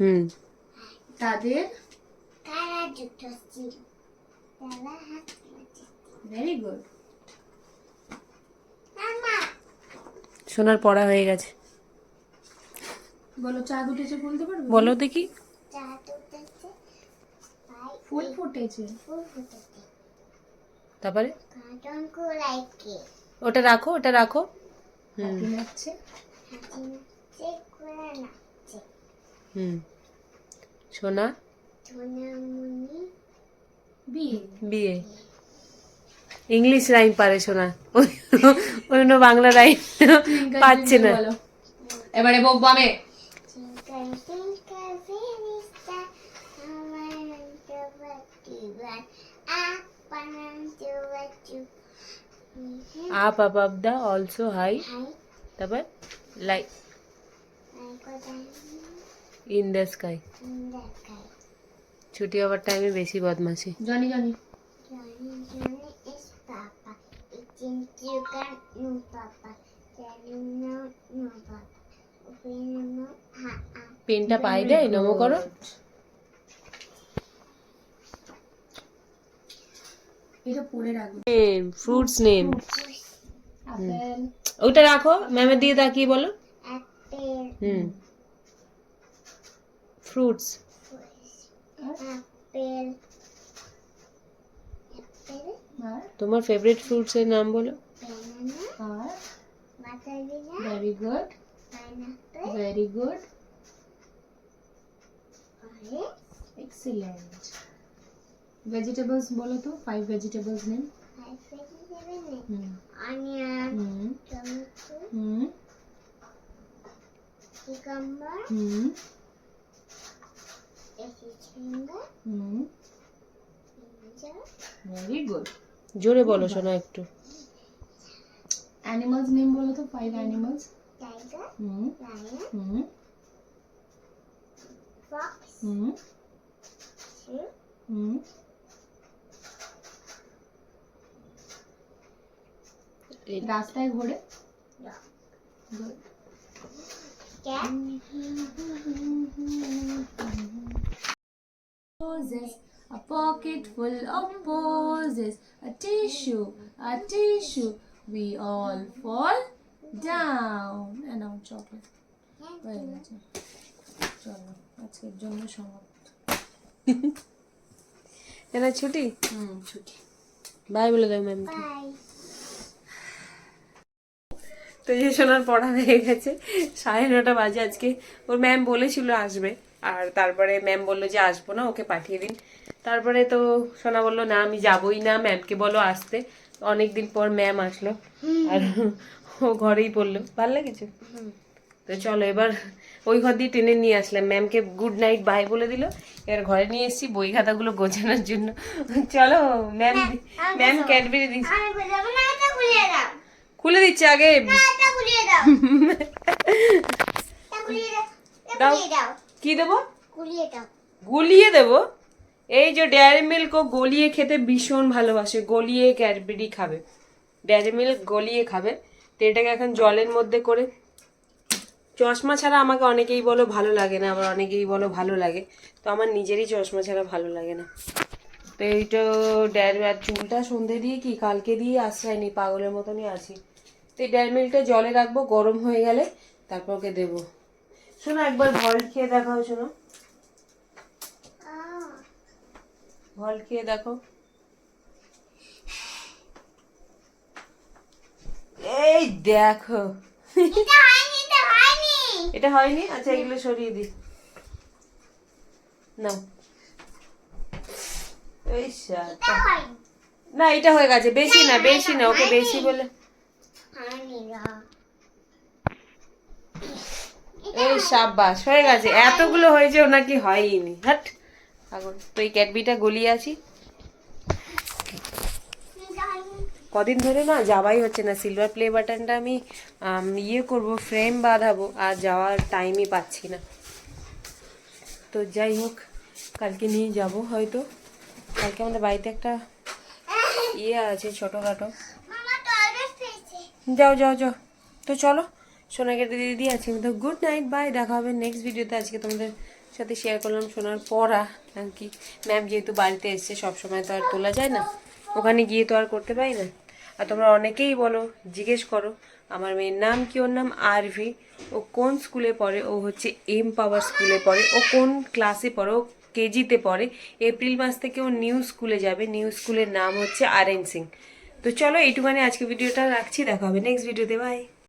হুম। তাদের? কারা ছিল। তারা হাত ভেরি গুড মামা। সোনার পড়া হয়ে গেছে। বলো চাঁদ উঠেছে বলতে পারবে? বলো দেখি। ফুল ফুটেছে। ফুল ফুটেছে। তারপরে? ওটা রাখো ওটা রাখো। হুম। হুম সোনা বিয়ে ইংলিশ রাইম পারে সোনা অন্য বাংলা রাইম পাচ্ছে না। এবারে you up up up the also high তারপর? Sky in the sky. ছুটি হওয়ার টাইমে বেশি বদমাশি জানি জানি. পেনটা পাই দেয় নমো করো এটা পরে রাখব ফ্রুটস নেম আপেল ওটা রাখো। ম্যামের দিকে তাকিয়ে বলো। হুম। ফ্রুটস তোমার ফেভারিট ফ্রুটস এর নাম বলো। Very good very good excellent vegetables বলো তো five vegetables name hmm onion, tomato, cucumber, hmm. finger, hmm. ginger, very good জোরে বলো শোনা একটু। অ্যানিমালস নেম বলো তো five animals tiger, hmm. lion, hmm. fox, hmm sheep, hmm রাস্তায় ঘোরে Roses, a pocket full of posies, a tissue, a tissue. We all fall down. And now chocolate. হয়ে চলো আজকের জন্য সমাপ্ত এরা ছুটি হুম ছুটি বাই বলে দাও ম্যামকে তো যে সোনার পড়া হয়ে গেছে। সাড়ে নটা বাজে আজকে। ওর ম্যাম বলেছিল আসবে। আর তারপরে ম্যাম বলল যে আসব না ওকে পাঠিয়ে দিন। তারপরে তো সোনা বলল না আমি যাবই না। ম্যামকে বলো আসতে। অনেক দিন পর ম্যাম আসলো। আর ও ঘরেই পড়ল। ভালো লেগেছে? তো চলো এবার ওই ঘর দিয়ে টেনে নিয়ে আসলাম। ম্যামকে গুড নাইট বাই বলে দিল। এবার ঘরে নিয়ে এসেছি বই খাতাগুলো গোছানোর জন্য। চলো ম্যাম ম্যাম ক্যাডবেরি দিচ্ছে খুলে দিচ্ছে আগে। দাও। কি দেবো? গুলিয়ে দেব? এই যে ডেয়ারি মিল্ক ও গলিয়ে খেতে ভীষণ ভালোবাসে গলিয়ে ক্যাডবেরি খাবে। ডেয়ারি মিল্ক গলিয়ে খাবে। তো এটাকে এখন জলের মধ্যে করে চশমা ছাড়া আমাকে অনেকেই বলো ভালো লাগে না আবার অনেকেই বলো ভালো লাগে। তো আমার নিজেরই চশমা ছাড়া ভালো লাগে না। তো এইটা ডেয়ারি আর চুলটা সন্ধে দিয়ে কি কালকে দিয়ে আশ্রয়নি পাগলের মতনই আছি। তো এই ডেয়ারি মিল্কটা জলে রাখব গরম হয়ে গেলে তারপর ওকে দেবো। শোনো একবার ভল্ট খেয়ে দেখাও শোনো। ভল্ট খেয়ে দেখো। এই দেখো। এটা হয়নি আচ্ছা এগুলো সরিয়ে দি নাও। হয়নি না এটা হয়ে গেছে। বেশি না বেশি না ওকে বেশি বলে। এই সাব্বাস হয়ে গেছে। এতগুলো হয়েছে ও নাকি হয়নি হাট এখন তো এই ক্যাডবিটা গলিয়ে আছি। কদিন ধরে না যাওয়াই হচ্ছে না। সিলভার প্লে বাটনটা আমি ইয়ে করব ফ্রেম বাঁধাবো আর যাওয়ার টাইমই পাচ্ছি না। তো যাই হোক কালকে নিয়ে যাব হয়তো। কালকে আমাদের বাড়িতে একটা ইয়ে আছে ছোটোখাটো। যাও যাও যাও। তো চলো সোনাকে দিদি আজকে তো গুড নাইট বাই দেখা হবে নেক্সট ভিডিওতে আজকে তোমাদের সাথে শেয়ার করলাম সোনার পড়া। আর কি ম্যাম যেহেতু বাড়িতে এসছে সবসময় তো আর তোলা যায় না। ওখানে গিয়ে তো আর করতে পারি না। আর তোমরা অনেকেই বলো জিজ্ঞেস করো আমার মেয়ের নাম কি? ওর নাম আরভি। ও কোন স্কুলে পড়ে? ও হচ্ছে এম পাওয়ার স্কুলে পড়ে। ও কোন ক্লাসে পড়ে? ও কেজিতে পড়ে। এপ্রিল মাস থেকে ও নিউ স্কুলে যাবে। নিউ স্কুলের নাম হচ্ছে আর সিং। তো চলো, এইটুখানি আজকে ভিডিওটা রাখছি। দেখা হবে নেক্সট ভিডিওতে। বাই।